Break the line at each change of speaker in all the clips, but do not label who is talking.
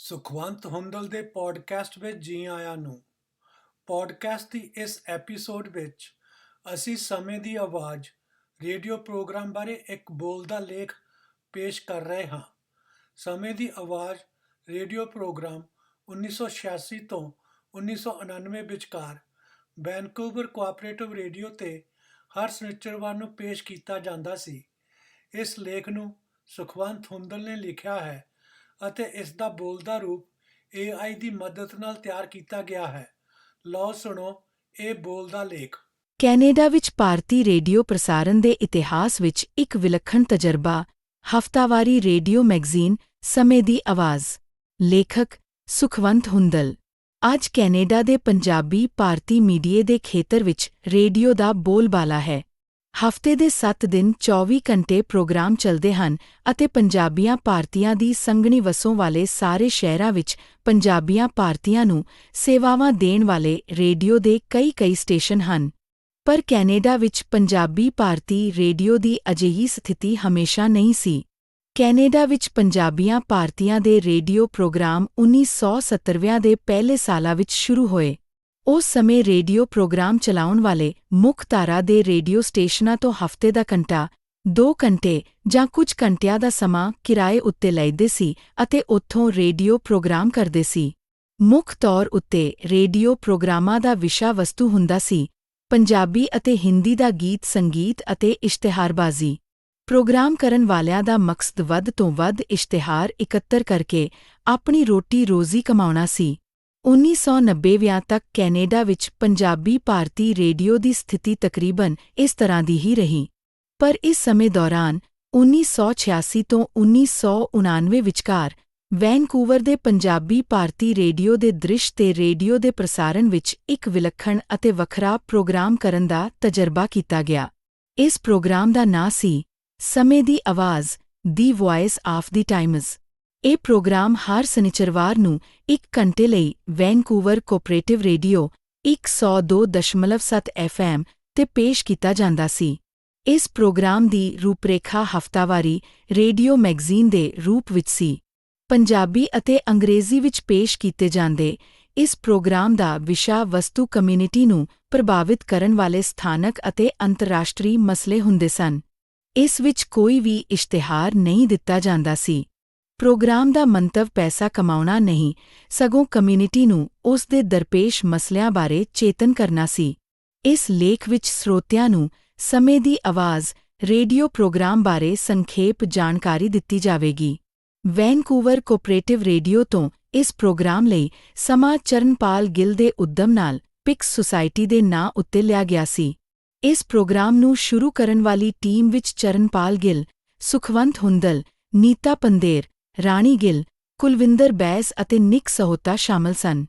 ਸੁਖਵੰਤ ਹੁੰਦਲ ਦੇ ਪੋਡਕਾਸਟ ਵਿੱਚ ਜੀ ਆਇਆਂ ਨੂੰ। ਪੋਡਕਾਸਟ ਦੀ ਇਸ ਐਪੀਸੋਡ ਵਿੱਚ ਅਸੀਂ ਸਮੇਂ ਦੀ ਆਵਾਜ਼ ਰੇਡੀਓ ਪ੍ਰੋਗਰਾਮ ਬਾਰੇ ਇੱਕ ਬੋਲਦਾ ਲੇਖ ਪੇਸ਼ ਕਰ ਰਹੇ ਹਾਂ। ਸਮੇਂ ਦੀ ਆਵਾਜ਼ ਰੇਡੀਓ ਪ੍ਰੋਗਰਾਮ 1986 ਤੋਂ 1999 ਵਿਚਕਾਰ ਵੈਨਕੂਵਰ ਕੋਆਪਰੇਟਿਵ ਰੇਡੀਓ ਤੇ ਹਰ ਸ਼ਨੀਚਰਵਾਰ ਨੂੰ ਪੇਸ਼ ਕੀਤਾ ਜਾਂਦਾ ਸੀ। ਇਸ ਲੇਖ ਨੂੰ ਸੁਖਵੰਤ ਹੁੰਦਲ ਨੇ ਲਿਖਿਆ ਹੈ। ਅਤੇ ਇਸ ਦਾ ਬੋਲਦਾ ਰੂਪ AI ਦੀ ਮਦਦ ਨਾਲ ਤਿਆਰ ਕੀਤਾ ਗਿਆ ਹੈ। ਲਓ ਸੁਣੋ ਇਹ ਬੋਲਦਾ ਲੇਖ।
ਕੈਨੇਡਾ ਵਿੱਚ ਭਾਰਤੀ ਰੇਡੀਓ ਪ੍ਰਸਾਰਣ ਦੇ ਇਤਿਹਾਸ ਵਿੱਚ ਇੱਕ ਵਿਲੱਖਣ ਤਜਰਬਾ, ਹਫ਼ਤਾਵਾਰੀ ਰੇਡੀਓ ਮੈਗਜ਼ੀਨ ਸਮੇਂ ਦੀ ਆਵਾਜ਼। ਲੇਖਕ ਸੁਖਵੰਤ ਹੁੰਦਲ। ਅੱਜ ਕੈਨੇਡਾ ਦੇ ਪੰਜਾਬੀ ਭਾਰਤੀ ਮੀਡੀਏ ਦੇ ਖੇਤਰ ਵਿੱਚ ਰੇਡੀਓ ਦਾ ਬੋਲਬਾਲਾ ਹੈ। ਹਫ਼ਤੇ ਦੇ 7 ਦਿਨ 24 ਘੰਟੇ ਪ੍ਰੋਗਰਾਮ ਚੱਲਦੇ ਹਨ ਅਤੇ ਪੰਜਾਬੀਆਂ ਭਾਰਤੀਆਂ ਦੀ ਸੰਘਣੀ ਵਸੋਂ ਵਾਲੇ ਸਾਰੇ ਸ਼ਹਿਰਾਂ ਵਿੱਚ ਪੰਜਾਬੀਆਂ ਭਾਰਤੀਆਂ ਨੂੰ ਸੇਵਾਵਾਂ ਦੇਣ ਵਾਲੇ ਰੇਡੀਓ ਦੇ ਕਈ-ਕਈ ਸਟੇਸ਼ਨ ਹਨ। ਪਰ ਕੈਨੇਡਾ ਵਿੱਚ ਪੰਜਾਬੀ ਭਾਰਤੀ ਰੇਡੀਓ ਦੀ ਅਜਿਹੀ ਸਥਿਤੀ ਹਮੇਸ਼ਾ ਨਹੀਂ ਸੀ। ਕੈਨੇਡਾ ਵਿੱਚ ਪੰਜਾਬੀਆਂ ਭਾਰਤੀਆਂ ਦੇ ਰੇਡੀਓ ਪ੍ਰੋਗਰਾਮ 1970ਵਿਆਂ ਦੇ ਪਹਿਲੇ ਸਾਲਾਂ ਵਿੱਚ ਸ਼ੁਰੂ ਹੋਏ। ਉਸ ਸਮੇਂ ਰੇਡੀਓ ਪ੍ਰੋਗਰਾਮ ਚਲਾਉਣ ਵਾਲੇ ਮੁੱਖ ਧਾਰਾ ਦੇ ਰੇਡੀਓ ਸਟੇਸ਼ਨਾਂ ਤੋਂ ਹਫ਼ਤੇ ਦਾ ਘੰਟਾ 2 ਘੰਟੇ ਜਾਂ ਕੁਝ ਘੰਟਿਆਂ ਦਾ ਸਮਾਂ ਕਿਰਾਏ ਉੱਤੇ ਲੈਂਦੇ ਸੀ ਅਤੇ ਉੱਥੋਂ ਰੇਡੀਓ ਪ੍ਰੋਗਰਾਮ ਕਰਦੇ ਸੀ। ਮੁੱਖ ਤੌਰ ਉੱਤੇ ਰੇਡੀਓ ਪ੍ਰੋਗਰਾਮਾਂ ਦਾ ਵਿਸ਼ਾ ਵਸਤੂ ਹੁੰਦਾ ਸੀ, ਪੰਜਾਬੀ ਅਤੇ ਹਿੰਦੀ ਦਾ ਗੀਤ, ਸੰਗੀਤ ਅਤੇ ਇਸ਼ਤਿਹਾਰਬਾਜ਼ੀ। ਪ੍ਰੋਗਰਾਮ ਕਰਨ ਵਾਲਿਆਂ ਦਾ ਮਕਸਦ ਵੱਧ ਤੋਂ ਵੱਧ ਇਸ਼ਤਿਹਾਰ ਇਕੱਤਰ ਕਰਕੇ ਆਪਣੀ ਰੋਟੀ ਰੋਜ਼ੀ ਕਮਾਉਣਾ ਸੀ। 1990ਵਿਆਂ ਤੱਕ ਕੈਨੇਡਾ ਵਿੱਚ ਪੰਜਾਬੀ ਭਾਰਤੀ ਰੇਡੀਓ ਦੀ ਸਥਿਤੀ ਤਕਰੀਬਨ ਇਸ ਤਰ੍ਹਾਂ ਦੀ ਹੀ ਰਹੀ। ਪਰ ਇਸ ਸਮੇਂ ਦੌਰਾਨ 1986 ਤੋਂ 1999 ਵਿਚਕਾਰ ਵੈਨਕੂਵਰ ਦੇ ਪੰਜਾਬੀ ਭਾਰਤੀ ਰੇਡੀਓ ਦੇ ਦ੍ਰਿਸ਼ ਤੇ ਰੇਡੀਓ ਦੇ ਪ੍ਰਸਾਰਣ ਵਿੱਚ ਇੱਕ ਵਿਲੱਖਣ ਅਤੇ ਵੱਖਰਾ ਪ੍ਰੋਗਰਾਮ ਕਰਨ ਦਾ ਤਜਰਬਾ ਕੀਤਾ ਗਿਆ। ਇਸ ਪ੍ਰੋਗਰਾਮ ਦਾ ਨਾਂ ਸੀ ਸਮੇਂ ਦੀ ਆਵਾਜ਼, the voice of the times. ਇਹ ਪ੍ਰੋਗਰਾਮ ਹਰ ਸ਼ਨੀਚਰਵਾਰ ਨੂੰ 1 ਘੰਟੇ ਲਈ ਵੈਨਕੂਵਰ ਕੋਆਪਰੇਟਿਵ ਰੇਡੀਓ 102.7 FM ਤੇ ਪੇਸ਼ ਕੀਤਾ ਜਾਂਦਾ ਸੀ। ਇਸ ਪ੍ਰੋਗਰਾਮ ਦੀ ਰੂਪਰੇਖਾ ਹਫ਼ਤਾਵਾਰੀ ਰੇਡੀਓ ਮੈਗਜ਼ੀਨ ਦੇ ਰੂਪ ਵਿੱਚ ਸੀ। ਪੰਜਾਬੀ ਅਤੇ ਅੰਗਰੇਜ਼ੀ ਵਿੱਚ ਪੇਸ਼ ਕੀਤੇ ਜਾਂਦੇ ਇਸ ਪ੍ਰੋਗਰਾਮ ਦਾ ਵਿਸ਼ਾ ਵਸਤੂ ਕਮਿਊਨਿਟੀ ਨੂੰ ਪ੍ਰਭਾਵਿਤ ਕਰਨ ਵਾਲੇ ਸਥਾਨਕ ਅਤੇ ਅੰਤਰਰਾਸ਼ਟਰੀ ਮਸਲੇ ਹੁੰਦੇ ਸਨ। ਇਸ ਵਿੱਚ ਕੋਈ ਵੀ ਇਸ਼ਤਿਹਾਰ ਨਹੀਂ ਦਿੱਤਾ ਜਾਂਦਾ ਸੀ। ਪ੍ਰੋਗਰਾਮ ਦਾ ਮੰਤਵ ਪੈਸਾ ਕਮਾਉਣਾ ਨਹੀਂ, ਸਗੋਂ ਕਮਿਊਨਿਟੀ ਨੂੰ ਉਸ ਦੇ ਦਰਪੇਸ਼ ਮਸਲਿਆਂ ਬਾਰੇ ਚੇਤਨ ਕਰਨਾ ਸੀ। ਇਸ ਲੇਖ ਵਿੱਚ ਸਰੋਤਿਆਂ ਨੂੰ ਸਮੇਂ ਦੀ ਆਵਾਜ਼, ਰੇਡੀਓ ਪ੍ਰੋਗਰਾਮ ਬਾਰੇ ਸੰਖੇਪ ਜਾਣਕਾਰੀ ਦਿੱਤੀ ਜਾਵੇਗੀ। ਵੈਨਕੂਵਰ ਕੋਆਪਰੇਟਿਵ ਰੇਡੀਓ ਤੋਂ ਇਸ ਪ੍ਰੋਗਰਾਮ ਲਈ ਸਮਾਂ ਚਰਨਪਾਲ ਗਿੱਲ ਦੇ ਉਦਮ ਨਾਲ ਪਿਕਸ ਸੁਸਾਇਟੀ ਦੇ ਨਾਂ ਉੱਤੇ ਲਿਆ ਗਿਆ ਸੀ। ਇਸ ਪ੍ਰੋਗਰਾਮ ਨੂੰ ਸ਼ੁਰੂ ਕਰਨ ਵਾਲੀ ਟੀਮ ਵਿੱਚ ਚਰਨਪਾਲ ਗਿੱਲ, ਸੁਖਵੰਤ ਹੁੰਦਲ, ਨੀਤਾ ਪੰਦੇਰ ਰਾਣੀ ਗਿੱਲ, ਕੁਲਵਿੰਦਰ ਬੈਸ ਅਤੇ ਨਿਕ ਸਹੋਤਾ ਸ਼ਾਮਲ ਸਨ।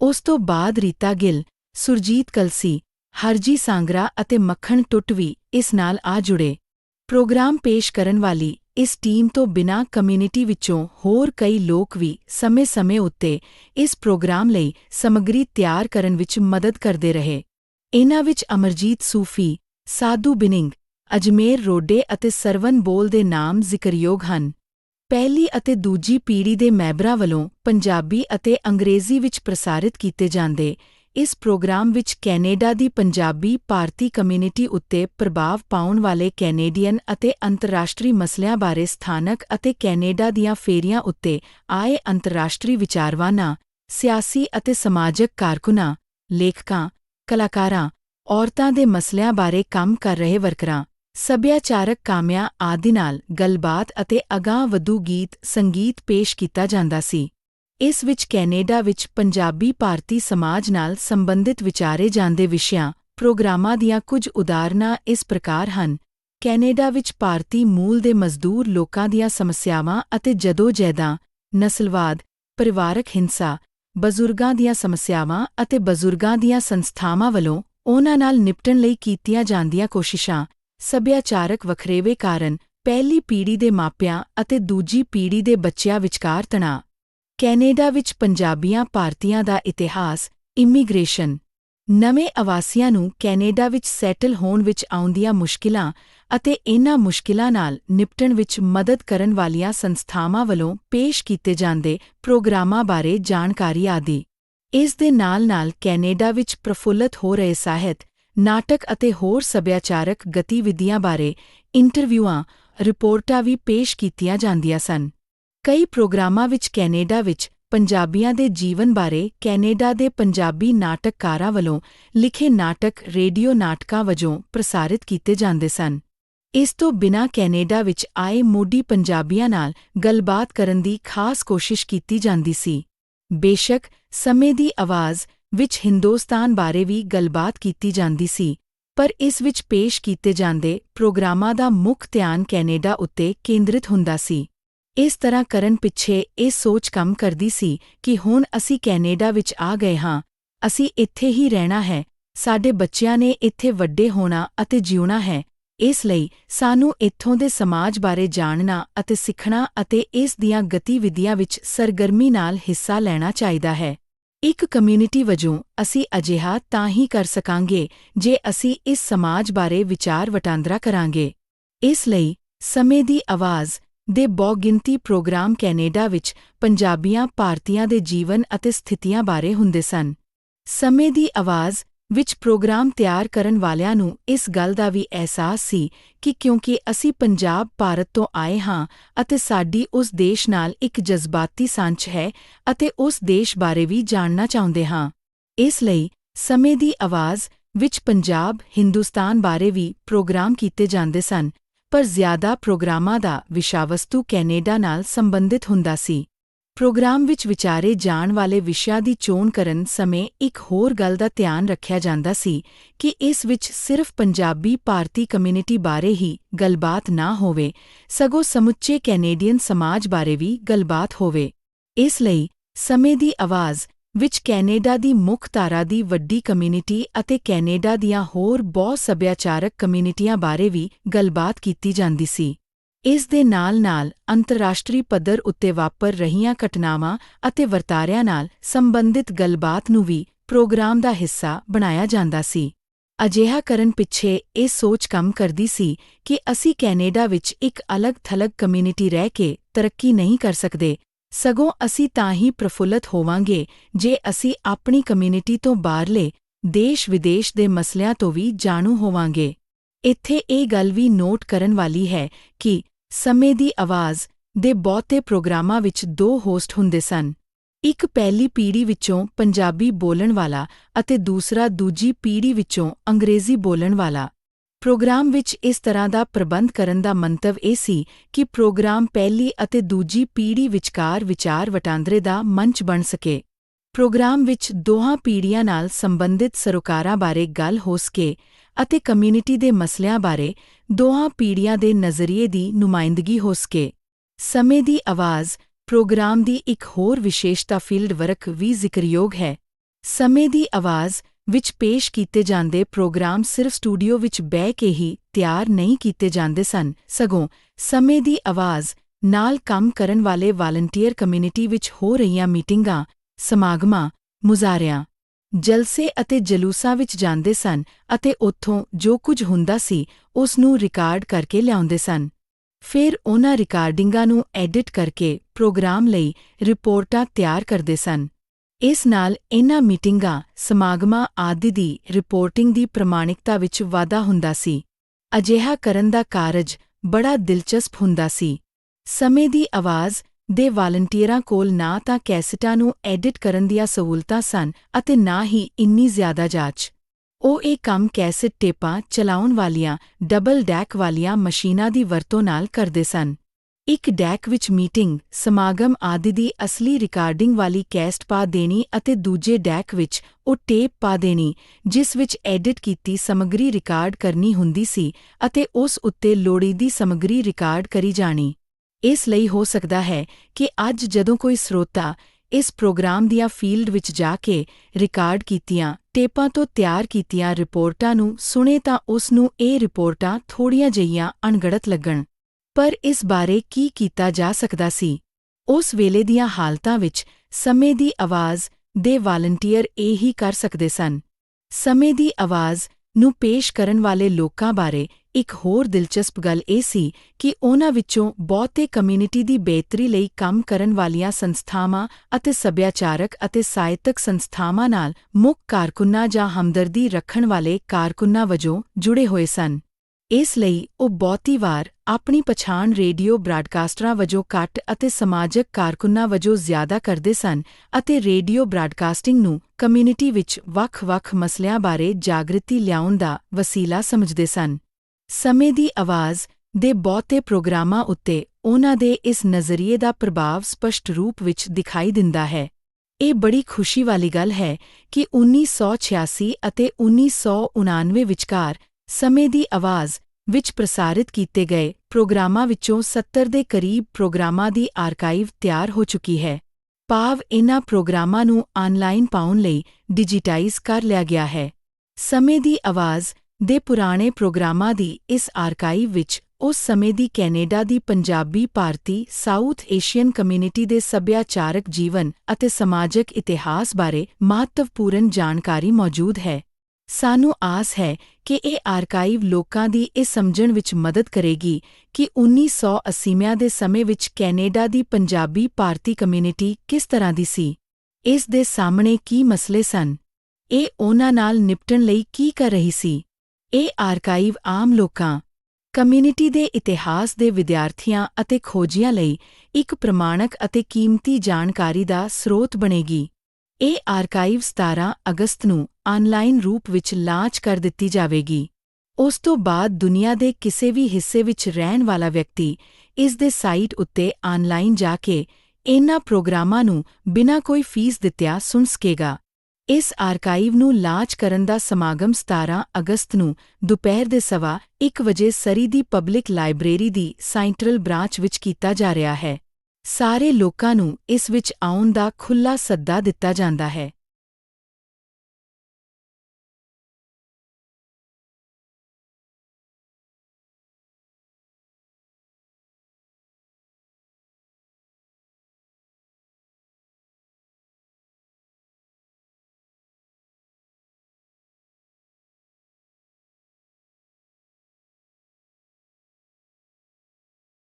ਉਸ ਤੋਂ ਬਾਅਦ ਰੀਤਾ ਗਿੱਲ, ਸੁਰਜੀਤ ਕਲਸੀ, ਹਰਜੀ ਸਾਂਗਰਾ ਅਤੇ ਮੱਖਣ ਟੁੱਟ ਵੀ ਇਸ ਨਾਲ ਆ ਜੁੜੇ। ਪ੍ਰੋਗਰਾਮ ਪੇਸ਼ ਕਰਨ ਵਾਲੀ ਇਸ ਟੀਮ ਤੋਂ ਬਿਨਾਂ ਕਮਿਊਨਿਟੀ ਵਿੱਚੋਂ ਹੋਰ ਕਈ ਲੋਕ ਵੀ ਸਮੇਂ-ਸਮੇਂ ਉੱਤੇ ਇਸ ਪ੍ਰੋਗਰਾਮ ਲਈ ਸਮੱਗਰੀ ਤਿਆਰ ਕਰਨ ਵਿੱਚ ਮਦਦ ਕਰਦੇ ਰਹੇ। ਇਨ੍ਹਾਂ ਵਿੱਚ ਅਮਰਜੀਤ ਸੂਫੀ, ਸਾਧੂ ਬਿਨਿੰਗ, ਅਜਮੇਰ ਰੋਡੇ ਅਤੇ ਸਰਵਨ ਬੋਲ ਦੇ ਨਾਮ ਜ਼ਿਕਰਯੋਗ ਹਨ। ਪਹਿਲੀ ਅਤੇ ਦੂਜੀ ਪੀੜ੍ਹੀ ਦੇ ਮੈਂਬਰਾਂ ਵੱਲੋਂ ਪੰਜਾਬੀ ਅਤੇ ਅੰਗਰੇਜ਼ੀ ਵਿੱਚ ਪ੍ਰਸਾਰਿਤ ਕੀਤੇ ਜਾਂਦੇ ਇਸ ਪ੍ਰੋਗਰਾਮ ਵਿੱਚ ਕੈਨੇਡਾ ਦੀ ਪੰਜਾਬੀ ਭਾਰਤੀ ਕਮਿਊਨਿਟੀ ਉੱਤੇ ਪ੍ਰਭਾਵ ਪਾਉਣ ਵਾਲੇ ਕੈਨੇਡੀਅਨ ਅਤੇ ਅੰਤਰਰਾਸ਼ਟਰੀ ਮਸਲਿਆਂ ਬਾਰੇ ਸਥਾਨਕ ਅਤੇ ਕੈਨੇਡਾ ਦੀਆਂ ਫੇਰੀਆਂ ਉੱਤੇ ਆਏ ਅੰਤਰਰਾਸ਼ਟਰੀ ਵਿਚਾਰਵਾਨਾਂ, ਸਿਆਸੀ ਅਤੇ ਸਮਾਜਿਕ ਕਾਰਕੁਨਾਂ, ਲੇਖਕਾਂ, ਕਲਾਕਾਰਾਂ, ਔਰਤਾਂ ਦੇ ਮਸਲਿਆਂ ਬਾਰੇ ਕੰਮ ਕਰ ਰਹੇ ਵਰਕਰਾਂ ਸੱਭਿਆਚਾਰਕ ਕਾਮਿਆਂ ਆਦਿ ਨਾਲ ਗੱਲਬਾਤ ਅਤੇ ਅਗਾਂਹ ਵਧੂ ਗੀਤ, ਸੰਗੀਤ ਪੇਸ਼ ਕੀਤਾ ਜਾਂਦਾ ਸੀ। ਇਸ ਵਿੱਚ ਕੈਨੇਡਾ ਵਿੱਚ ਪੰਜਾਬੀ ਭਾਰਤੀ ਸਮਾਜ ਨਾਲ ਸੰਬੰਧਿਤ ਵਿਚਾਰੇ ਜਾਂਦੇ ਵਿਸ਼ਿਆਂ, ਪ੍ਰੋਗਰਾਮਾਂ ਦੀਆਂ ਕੁਝ ਉਦਾਹਰਨਾਂ ਇਸ ਪ੍ਰਕਾਰ ਹਨ। ਕੈਨੇਡਾ ਵਿੱਚ ਭਾਰਤੀ ਮੂਲ ਦੇ ਮਜ਼ਦੂਰ ਲੋਕਾਂ ਦੀਆਂ ਸਮੱਸਿਆਵਾਂ ਅਤੇ ਜਦੋਜਹਿਦਾਂ, ਨਸਲਵਾਦ, ਪਰਿਵਾਰਕ ਹਿੰਸਾ, ਬਜ਼ੁਰਗਾਂ ਦੀਆਂ ਸਮੱਸਿਆਵਾਂ ਅਤੇ ਬਜ਼ੁਰਗਾਂ ਦੀਆਂ ਸੰਸਥਾਵਾਂ ਵੱਲੋਂ ਉਹਨਾਂ ਨਾਲ ਨਿਪਟਣ ਲਈ ਕੀਤੀਆਂ ਜਾਂਦੀਆਂ ਕੋਸ਼ਿਸ਼ਾਂ। ਸੱਭਿਆਚਾਰਕ ਵਖਰੇਵੇ ਕਾਰਨ ਪਹਿਲੀ ਪੀੜ੍ਹੀ ਦੇ ਮਾਪਿਆਂ ਅਤੇ ਦੂਜੀ ਪੀੜ੍ਹੀ ਦੇ ਬੱਚਿਆਂ ਵਿਚਕਾਰ ਤਣਾਅ। ਕੈਨੇਡਾ ਵਿੱਚ ਪੰਜਾਬੀਆਂ ਭਾਰਤੀਆਂ ਦਾ ਇਤਿਹਾਸ, ਇਮੀਗ੍ਰੇਸ਼ਨ। ਨਵੇਂ ਆਵਾਸੀਆਂ ਨੂੰ ਕੈਨੇਡਾ ਵਿੱਚ ਸੈਟਲ ਹੋਣ ਵਿੱਚ ਆਉਂਦੀਆਂ ਮੁਸ਼ਕਿਲਾਂ ਅਤੇ ਇਹਨਾਂ ਮੁਸ਼ਕਿਲਾਂ ਨਾਲ ਨਿਪਟਣ ਵਿੱਚ ਮਦਦ ਕਰਨ ਵਾਲੀਆਂ ਸੰਸਥਾਵਾਂ ਵੱਲੋਂ ਪੇਸ਼ ਕੀਤੇ ਜਾਂਦੇ ਪ੍ਰੋਗਰਾਮਾਂ ਬਾਰੇ ਜਾਣਕਾਰੀ ਆਦਿ। ਇਸ ਦੇ ਨਾਲ-ਨਾਲ ਕੈਨੇਡਾ ਵਿੱਚ ਪ੍ਰਫੁੱਲਤ ਹੋ ਰਹੇ ਸਾਹਿਤ ਨਾਟਕ ਅਤੇ ਹੋਰ ਸੱਭਿਆਚਾਰਕ ਗਤੀਵਿਧੀਆਂ ਬਾਰੇ ਇੰਟਰਵਿਊਆਂ, ਰਿਪੋਰਟਾਂ ਵੀ ਪੇਸ਼ ਕੀਤੀਆਂ ਜਾਂਦੀਆਂ ਸਨ। ਕਈ ਪ੍ਰੋਗਰਾਮਾਂ ਵਿੱਚ ਕੈਨੇਡਾ ਵਿੱਚ ਪੰਜਾਬੀਆਂ ਦੇ ਜੀਵਨ ਬਾਰੇ ਕੈਨੇਡਾ ਦੇ ਪੰਜਾਬੀ ਨਾਟਕਕਾਰਾਂ ਵੱਲੋਂ ਲਿਖੇ ਨਾਟਕ ਰੇਡੀਓ ਨਾਟਕਾਂ ਵਜੋਂ ਪ੍ਰਸਾਰਿਤ ਕੀਤੇ ਜਾਂਦੇ ਸਨ। ਇਸ ਤੋਂ ਬਿਨਾਂ ਕੈਨੇਡਾ ਵਿੱਚ ਆਏ ਮੋਢੀ ਪੰਜਾਬੀਆਂ ਨਾਲ ਗੱਲਬਾਤ ਕਰਨ ਦੀ ਖਾਸ ਕੋਸ਼ਿਸ਼ ਕੀਤੀ ਜਾਂਦੀ ਸੀ। ਬੇਸ਼ੱਕ, ਸਮੇਂ ਦੀ ਆਵਾਜ਼ ਵਿੱਚ ਹਿੰਦੁਸਤਾਨ ਬਾਰੇ ਵੀ ਗੱਲਬਾਤ ਕੀਤੀ ਜਾਂਦੀ ਸੀ, ਪਰ ਇਸ ਵਿੱਚ ਪੇਸ਼ ਕੀਤੇ ਜਾਂਦੇ ਪ੍ਰੋਗਰਾਮਾਂ ਦਾ ਮੁੱਖ ਧਿਆਨ ਕੈਨੇਡਾ ਉੱਤੇ ਕੇਂਦਰਿਤ ਹੁੰਦਾ ਸੀ। ਇਸ ਤਰ੍ਹਾਂ ਕਰਨ ਪਿੱਛੇ ਇਹ ਸੋਚ ਕੰਮ ਕਰਦੀ ਸੀ ਕਿ ਹੁਣ ਅਸੀਂ ਕੈਨੇਡਾ ਵਿੱਚ ਆ ਗਏ ਹਾਂ, ਅਸੀਂ ਇੱਥੇ ਹੀ ਰਹਿਣਾ ਹੈ, ਸਾਡੇ ਬੱਚਿਆਂ ਨੇ ਇੱਥੇ ਵੱਡੇ ਹੋਣਾ ਅਤੇ ਜਿਉਣਾ ਹੈ, ਇਸ ਲਈ ਸਾਨੂੰ ਇੱਥੋਂ ਦੇ ਸਮਾਜ ਬਾਰੇ ਜਾਣਨਾ ਅਤੇ ਸਿੱਖਣਾ ਅਤੇ ਇਸ ਦੀਆਂ ਗਤੀਵਿਧੀਆਂ ਵਿੱਚ ਸਰਗਰਮੀ ਨਾਲ ਹਿੱਸਾ ਲੈਣਾ ਚਾਹੀਦਾ ਹੈ। ਇੱਕ ਕਮਿਊਨਿਟੀ ਵਜੋਂ ਅਸੀਂ ਅਜਿਹਾ ਤਾਂ ਹੀ ਕਰ ਸਕਾਂਗੇ ਜੇ ਅਸੀਂ ਇਸ ਸਮਾਜ ਬਾਰੇ ਵਿਚਾਰ ਵਟਾਂਦਰਾ ਕਰਾਂਗੇ। ਇਸ ਲਈ ਸਮੇਂ ਦੀ ਆਵਾਜ਼ ਦੇ ਬਹੁਗਿਣਤੀ ਪ੍ਰੋਗਰਾਮ ਕੈਨੇਡਾ ਵਿੱਚ ਪੰਜਾਬੀਆਂ ਭਾਰਤੀਆਂ ਦੇ ਜੀਵਨ ਅਤੇ ਸਥਿਤੀਆਂ ਬਾਰੇ ਹੁੰਦੇ ਸਨ। ਸਮੇਂ ਦੀ ਆਵਾਜ਼ ਵਿੱਚ ਪ੍ਰੋਗਰਾਮ ਤਿਆਰ ਕਰਨ ਵਾਲਿਆਂ ਨੂੰ ਇਸ ਗੱਲ ਦਾ ਵੀ ਅਹਿਸਾਸ ਸੀ ਕਿ ਕਿਉਂਕਿ ਅਸੀਂ ਪੰਜਾਬ, ਭਾਰਤ ਤੋਂ ਆਏ ਹਾਂ ਅਤੇ ਸਾਡੀ ਉਸ ਦੇਸ਼ ਨਾਲ ਇੱਕ ਜਜ਼ਬਾਤੀ ਸਾਂਝ ਹੈ ਅਤੇ ਉਸ ਦੇਸ਼ ਬਾਰੇ ਵੀ ਜਾਣਨਾ ਚਾਹੁੰਦੇ ਹਾਂ। ਇਸ ਲਈ ਸਮੇਂ ਦੀ ਆਵਾਜ਼ ਵਿੱਚ ਪੰਜਾਬ, ਹਿੰਦੁਸਤਾਨ ਬਾਰੇ ਵੀ ਪ੍ਰੋਗਰਾਮ ਕੀਤੇ ਜਾਂਦੇ ਸਨ, ਪਰ ਜ਼ਿਆਦਾ ਪ੍ਰੋਗਰਾਮਾਂ ਦਾ ਵਿਸ਼ਾਵਸਤੂ ਕੈਨੇਡਾ ਨਾਲ ਸੰਬੰਧਿਤ ਹੁੰਦਾ ਸੀ। ਪ੍ਰੋਗਰਾਮ ਵਿੱਚ ਵਿਚਾਰੇ ਜਾਣ ਵਾਲੇ ਵਿਸ਼ਿਆਂ ਦੀ ਚੋਣ ਕਰਨ ਸਮੇਂ ਇੱਕ ਹੋਰ ਗੱਲ ਦਾ ਧਿਆਨ ਰੱਖਿਆ ਜਾਂਦਾ ਸੀ ਕਿ ਇਸ ਵਿੱਚ ਸਿਰਫ ਪੰਜਾਬੀ ਭਾਰਤੀ ਕਮਿਊਨਿਟੀ ਬਾਰੇ ਹੀ ਗੱਲਬਾਤ ਨਾ ਹੋਵੇ, ਸਗੋਂ ਸਮੁੱਚੇ ਕੈਨੇਡੀਅਨ ਸਮਾਜ ਬਾਰੇ ਵੀ ਗੱਲਬਾਤ ਹੋਵੇ। ਇਸ ਲਈ ਸਮੇਂ ਦੀ ਆਵਾਜ਼ ਵਿੱਚ ਕੈਨੇਡਾ ਦੀ ਮੁੱਖ ਧਾਰਾ ਦੀ ਵੱਡੀ ਕਮਿਊਨਿਟੀ ਅਤੇ ਕੈਨੇਡਾ ਦੀਆਂ ਹੋਰ ਬਹੁਤ ਸੱਭਿਆਚਾਰਕ ਕਮਿਊਨਿਟੀਆਂ ਬਾਰੇ ਵੀ ਗੱਲਬਾਤ ਕੀਤੀ ਜਾਂਦੀ ਸੀ। ਇਸ ਦੇ ਨਾਲ-ਨਾਲ ਅੰਤਰਰਾਸ਼ਟਰੀ ਪੱਧਰ ਉੱਤੇ ਵਾਪਰ ਰਹੀਆਂ ਘਟਨਾਵਾਂ ਅਤੇ ਵਰਤਾਰਿਆਂ ਨਾਲ ਸੰਬੰਧਿਤ ਗੱਲਬਾਤ ਨੂੰ ਵੀ ਪ੍ਰੋਗਰਾਮ ਦਾ ਹਿੱਸਾ ਬਣਾਇਆ ਜਾਂਦਾ ਸੀ। ਅਜਿਹਾ ਕਰਨ ਪਿੱਛੇ ਇਹ ਸੋਚ ਕੰਮ ਕਰਦੀ ਸੀ ਕਿ ਅਸੀਂ ਕੈਨੇਡਾ ਵਿੱਚ ਇੱਕ ਅਲੱਗ-ਥਲੱਗ ਕਮਿਊਨਿਟੀ ਰਹਿ ਕੇ ਤਰੱਕੀ ਨਹੀਂ ਕਰ ਸਕਦੇ। ਸਗੋਂ ਅਸੀਂ ਤਾਂ ਹੀ ਪ੍ਰਫੁੱਲਤ ਹੋਵਾਂਗੇ ਜੇ ਅਸੀਂ ਆਪਣੀ ਕਮਿਊਨਿਟੀ ਤੋਂ ਬਾਹਰਲੇ ਦੇਸ਼-ਵਿਦੇਸ਼ ਦੇ ਮਸਲਿਆਂ ਤੋਂ ਵੀ ਜਾਣੂ ਹੋਵਾਂਗੇ। ਇੱਥੇ ਇਹ ਗੱਲ ਵੀ ਨੋਟ ਕਰਨ ਵਾਲੀ ਹੈ ਕਿ ਸਮੇਂ ਦੀ ਆਵਾਜ਼ ਦੇ ਬਹੁਤੇ ਪ੍ਰੋਗਰਾਮਾਂ ਵਿੱਚ ਦੋ ਹੋਸਟ ਹੁੰਦੇ ਸਨ। ਇੱਕ ਪਹਿਲੀ ਪੀੜ੍ਹੀ ਵਿੱਚੋਂ ਪੰਜਾਬੀ ਬੋਲਣ ਵਾਲਾ ਅਤੇ ਦੂਸਰਾ ਦੂਜੀ ਪੀੜ੍ਹੀ ਵਿੱਚੋਂ ਅੰਗਰੇਜ਼ੀ ਬੋਲਣ ਵਾਲਾ। ਪ੍ਰੋਗਰਾਮ ਵਿੱਚ ਇਸ ਤਰ੍ਹਾਂ ਦਾ ਪ੍ਰਬੰਧ ਕਰਨ ਦਾ ਮੰਤਵ ਇਹ ਸੀ ਕਿ ਪ੍ਰੋਗਰਾਮ ਪਹਿਲੀ ਅਤੇ ਦੂਜੀ ਪੀੜ੍ਹੀ ਵਿਚਕਾਰ ਵਿਚਾਰ ਵਟਾਂਦਰੇ ਦਾ ਮੰਚ ਬਣ ਸਕੇ। ਪ੍ਰੋਗਰਾਮ ਵਿੱਚ ਦੋਹਾਂ ਪੀੜ੍ਹੀਆਂ ਨਾਲ ਸੰਬੰਧਿਤ ਸਰੋਕਾਰਾਂ ਬਾਰੇ ਗੱਲ ਹੋ ਸਕੇ। ਅਤੇ ਕਮਿਊਨਿਟੀ ਦੇ ਮਸਲਿਆਂ ਬਾਰੇ ਦੋਹਾਂ ਪੀੜ੍ਹੀਆਂ ਦੇ ਨਜ਼ਰੀਏ ਦੀ ਨੁਮਾਇੰਦਗੀ ਹੋ ਸਕੇ। ਸਮੇਂ ਦੀ ਆਵਾਜ਼, ਪ੍ਰੋਗਰਾਮ ਦੀ ਇੱਕ ਹੋਰ ਵਿਸ਼ੇਸ਼ਤਾ ਫੀਲਡ ਵਰਕ ਵੀ ਜ਼ਿਕਰਯੋਗ ਹੈ। ਸਮੇਂ ਦੀ ਆਵਾਜ਼ ਵਿੱਚ ਪੇਸ਼ ਕੀਤੇ ਜਾਂਦੇ ਪ੍ਰੋਗਰਾਮ ਸਿਰਫ ਸਟੂਡੀਓ ਵਿੱਚ ਬਹਿ ਕੇ ਹੀ ਤਿਆਰ ਨਹੀਂ ਕੀਤੇ ਜਾਂਦੇ ਸਨ। ਸਗੋਂ ਸਮੇਂ ਦੀ ਆਵਾਜ਼ ਨਾਲ ਕੰਮ ਕਰਨ ਵਾਲੇ ਵਾਲੰਟੀਅਰ ਕਮਿਊਨਿਟੀ ਵਿੱਚ ਹੋ ਰਹੀਆਂ ਮੀਟਿੰਗਾਂ, ਸਮਾਗਮਾਂ, ਮੁਜ਼ਾਹਰਿਆਂ ਜਲਸੇ ਅਤੇ ਜਲੂਸਾਂ ਵਿੱਚ ਜਾਂਦੇ ਸਨ ਅਤੇ ਉੱਥੋਂ ਜੋ ਕੁਝ ਹੁੰਦਾ ਸੀ, ਉਸ ਨੂੰ ਰਿਕਾਰਡ ਕਰਕੇ ਲਿਆਉਂਦੇ ਸਨ। ਫਿਰ ਉਹਨਾਂ ਰਿਕਾਰਡਿੰਗਾਂ ਨੂੰ ਐਡਿਟ ਕਰਕੇ ਪ੍ਰੋਗਰਾਮ ਲਈ ਰਿਪੋਰਟਾਂ ਤਿਆਰ ਕਰਦੇ ਸਨ। ਇਸ ਨਾਲ ਇਹਨਾਂ ਮੀਟਿੰਗਾਂ, ਸਮਾਗਮਾਂ ਆਦਿ ਦੀ ਰਿਪੋਰਟਿੰਗ ਦੀ ਪ੍ਰਮਾਣਿਕਤਾ ਵਿੱਚ ਵਾਧਾ ਹੁੰਦਾ ਸੀ। ਅਜਿਹਾ ਕਰਨ ਦਾ ਕਾਰਜ ਬੜਾ ਦਿਲਚਸਪ ਹੁੰਦਾ ਸੀ। ਸਮੇਂ ਦੀ ਆਵਾਜ਼ ਦੇ ਵਾਲੰਟੀਅਰਾਂ ਕੋਲ ਨਾ ਤਾਂ ਕੈਸਟਾਂ ਨੂੰ ਐਡਿਟ ਕਰਨ ਦੀਆਂ ਸਹੂਲਤਾਂ ਸਨ ਅਤੇ ਨਾ ਹੀ ਇੰਨੀ ਜ਼ਿਆਦਾ ਜਾਂਚ। ਉਹ ਇਹ ਕੰਮ ਕੈਸਟ ਟੇਪਾਂ ਚਲਾਉਣ ਵਾਲੀਆਂ, ਡਬਲ ਡੈਕ ਵਾਲੀਆਂ ਮਸ਼ੀਨਾਂ ਦੀ ਵਰਤੋਂ ਨਾਲ ਕਰਦੇ ਸਨ। ਇੱਕ ਡੈਕ ਵਿੱਚ ਮੀਟਿੰਗ, ਸਮਾਗਮ ਆਦਿ ਦੀ ਅਸਲੀ ਰਿਕਾਰਡਿੰਗ ਵਾਲੀ ਕੈਸਟ ਪਾ ਦੇਣੀ ਅਤੇ ਦੂਜੇ ਡੈਕ ਵਿੱਚ ਉਹ ਟੇਪ ਪਾ ਦੇਣੀ, ਜਿਸ ਵਿੱਚ ਐਡਿਟ ਕੀਤੀ ਸਮੱਗਰੀ ਰਿਕਾਰਡ ਕਰਨੀ ਹੁੰਦੀ ਸੀ ਅਤੇ ਉਸ ਉੱਤੇ ਲੋੜੀਦੀ ਸਮੱਗਰੀ ਰਿਕਾਰਡ ਕਰੀ ਜਾਣੀ। ਇਸ ਲਈ ਹੋ ਸਕਦਾ ਹੈ ਕਿ ਅੱਜ ਜਦੋਂ ਕੋਈ ਸਰੋਤਾ ਇਸ ਪ੍ਰੋਗਰਾਮ ਦੀਆਂ ਫੀਲਡ ਵਿੱਚ ਜਾ ਕੇ ਰਿਕਾਰਡ ਕੀਤੀਆਂ, ਟੇਪਾਂ ਤੋਂ ਤਿਆਰ ਕੀਤੀਆਂ ਰਿਪੋਰਟਾਂ ਨੂੰ ਸੁਣੇ ਤਾਂ ਉਸ ਨੂੰ ਇਹ ਰਿਪੋਰਟਾਂ ਥੋੜੀਆਂ ਜਿਹੀਆਂ ਅਣਗੜਤ ਲੱਗਣ। ਪਰ ਇਸ ਬਾਰੇ ਕੀ ਕੀਤਾ ਜਾ ਸਕਦਾ ਸੀ? ਉਸ ਵੇਲੇ ਦੀਆਂ ਹਾਲਤਾਂ ਵਿੱਚ ਸਮੇਂ ਦੀ ਆਵਾਜ਼ ਦੇ ਵਾਲੰਟੀਅਰ ਇਹ ਹੀ ਕਰ ਸਕਦੇ ਸਨ। ਸਮੇਂ ਦੀ ਆਵਾਜ਼ ਨੂੰ ਪੇਸ਼ ਕਰਨ ਵਾਲੇ ਲੋਕਾਂ ਬਾਰੇ ਇੱਕ ਹੋਰ ਦਿਲਚਸਪ ਗੱਲ ਇਹ ਸੀ ਕਿ ਉਹਨਾਂ ਵਿੱਚੋਂ ਬਹੁਤੇ ਕਮਿਊਨਿਟੀ ਦੀ ਬਿਹਤਰੀ ਲਈ ਕੰਮ ਕਰਨ ਵਾਲੀਆਂ ਸੰਸਥਾਵਾਂ ਅਤੇ ਸੱਭਿਆਚਾਰਕ ਅਤੇ ਸਾਹਿਤਕ ਸੰਸਥਾਵਾਂ ਨਾਲ ਮੁੱਖ ਕਾਰਕੁਨਾਂ ਜਾਂ ਹਮਦਰਦੀ ਰੱਖਣ ਵਾਲੇ ਕਾਰਕੁਨਾਂ ਵਜੋਂ ਜੁੜੇ ਹੋਏ ਸਨ। ਇਸ ਲਈ ਉਹ ਬਹੁਤੀ ਵਾਰ ਆਪਣੀ ਪਛਾਣ ਰੇਡੀਓ ਬ੍ਰਾਡਕਾਸਟਰਾਂ ਵਜੋਂ ਘੱਟ ਅਤੇ ਸਮਾਜਿਕ ਕਾਰਕੁਨਾਂ ਵਜੋਂ ਜ਼ਿਆਦਾ ਕਰਦੇ ਸਨ ਅਤੇ ਰੇਡੀਓ ਬ੍ਰਾਡਕਾਸਟਿੰਗ ਨੂੰ ਕਮਿਊਨਿਟੀ ਵਿੱਚ ਵੱਖ-ਵੱਖ ਮਸਲਿਆਂ ਬਾਰੇ ਜਾਗਰਤੀ ਲਿਆਉਣ ਦਾ ਵਸੀਲਾ ਸਮਝਦੇ ਸਨ। ਸਮੇਂ ਦੀ ਆਵਾਜ਼ ਦੇ ਬਹੁਤੇ ਪ੍ਰੋਗਰਾਮਾਂ ਉੱਤੇ ਉਹਨਾਂ ਦੇ ਇਸ ਨਜ਼ਰੀਏ ਦਾ ਪ੍ਰਭਾਵ ਸਪਸ਼ਟ ਰੂਪ ਵਿੱਚ ਦਿਖਾਈ ਦਿੰਦਾ ਹੈ। ਇਹ ਬੜੀ ਖੁਸ਼ੀ ਵਾਲੀ ਗੱਲ ਹੈ ਕਿ 1986 ਅਤੇ 1999 ਵਿਚਕਾਰ ਸਮੇਂ ਦੀ ਆਵਾਜ਼ ਵਿੱਚ ਪ੍ਰਸਾਰਿਤ ਕੀਤੇ ਗਏ ਪ੍ਰੋਗਰਾਮਾਂ ਵਿੱਚੋਂ 70 ਦੇ ਕਰੀਬ ਪ੍ਰੋਗਰਾਮਾਂ ਦੀ ਆਰਕਾਈਵ ਤਿਆਰ ਹੋ ਚੁੱਕੀ ਹੈ। ਭਾਵ ਇਹਨਾਂ ਪ੍ਰੋਗਰਾਮਾਂ ਨੂੰ ਆਨਲਾਈਨ ਪਾਉਣ ਲਈ ਡਿਜੀਟਾਈਜ਼ ਕਰ ਲਿਆ ਗਿਆ ਹੈ। ਸਮੇਂ ਦੀ ਆਵਾਜ਼ ਦੇ ਪੁਰਾਣੇ ਪ੍ਰੋਗਰਾਮਾਂ ਦੀ ਇਸ ਆਰਕਾਈਵ ਵਿੱਚ ਉਸ ਸਮੇਂ ਦੀ ਕੈਨੇਡਾ ਦੀ ਪੰਜਾਬੀ, ਭਾਰਤੀ, ਸਾਊਥ ਏਸ਼ੀਅਨ ਕਮਿਊਨਿਟੀ ਦੇ ਸੱਭਿਆਚਾਰਕ ਜੀਵਨ ਅਤੇ ਸਮਾਜਿਕ ਇਤਿਹਾਸ ਬਾਰੇ ਮਹੱਤਵਪੂਰਨ ਜਾਣਕਾਰੀ ਮੌਜੂਦ ਹੈ। ਸਾਨੂੰ ਆਸ ਹੈ ਕਿ ਇਹ ਆਰਕਾਈਵ ਲੋਕਾਂ ਦੀ ਇਹ ਸਮਝਣ ਵਿੱਚ ਮਦਦ ਕਰੇਗੀ ਕਿ 1980ਵਿਆਂ ਦੇ ਸਮੇਂ ਵਿੱਚ ਕੈਨੇਡਾ ਦੀ ਪੰਜਾਬੀ, ਭਾਰਤੀ ਕਮਿਊਨਿਟੀ ਕਿਸ ਤਰ੍ਹਾਂ ਦੀ ਸੀ? ਇਸ ਦੇ ਸਾਹਮਣੇ ਕੀ ਮਸਲੇ ਸਨ? ਇਹ ਉਹਨਾਂ ਨਾਲ ਨਿਪਟਣ ਲਈ ਕੀ ਕਰ ਰਹੀ ਸੀ? ਇਹ ਆਰਕਾਈਵ ਆਮ ਲੋਕਾਂ ਕਮਿਊਨਿਟੀ ਦੇ ਇਤਿਹਾਸ ਦੇ ਵਿਦਿਆਰਥੀਆਂ ਅਤੇ ਖੋਜੀਆਂ ਲਈ ਇੱਕ ਪ੍ਰਮਾਣਕ ਅਤੇ ਕੀਮਤੀ ਜਾਣਕਾਰੀ ਦਾ ਸਰੋਤ ਬਣੇਗੀ। ਇਹ ਆਰਕਾਈਵ 17 ਅਗਸਤ ਨੂੰ ਆਨਲਾਈਨ ਰੂਪ ਵਿੱਚ ਲਾਂਚ ਕਰ ਦਿੱਤੀ ਜਾਵੇਗੀ। ਉਸ ਤੋਂ ਬਾਅਦ ਦੁਨੀਆ ਦੇ ਕਿਸੇ ਵੀ ਹਿੱਸੇ ਵਿੱਚ ਰਹਿਣ ਵਾਲਾ ਵਿਅਕਤੀ ਇਸ ਦੇ ਸਾਈਟ ਉੱਤੇ ਆਨਲਾਈਨ ਜਾ ਕੇ ਇਹਨਾਂ ਪ੍ਰੋਗਰਾਮਾਂ ਨੂੰ ਬਿਨਾਂ ਕੋਈ ਫੀਸ ਦਿੱਤਿਆ ਸੁਣ ਸਕੇਗਾ। ਇਸ ਆਰਕਾਈਵ ਨੂੰ ਲਾਂਚ ਕਰਨ ਦਾ ਸਮਾਗਮ 17 ਅਗਸਤ ਨੂੰ ਦੁਪਹਿਰ ਦੇ ਸਵਾ 1 ਵਜੇ ਸਰੀ ਦੀ ਪਬਲਿਕ ਲਾਇਬ੍ਰੇਰੀ ਦੀ ਸਾਇੰਟਰਲ ਬ੍ਰਾਂਚ ਵਿੱਚ ਕੀਤਾ ਜਾ ਰਿਹਾ ਹੈ। ਸਾਰੇ ਲੋਕਾਂ ਨੂੰ ਇਸ ਵਿੱਚ ਆਉਣ ਦਾ ਖੁੱਲ੍ਹਾ ਸੱਦਾ ਦਿੱਤਾ ਜਾਂਦਾ ਹੈ।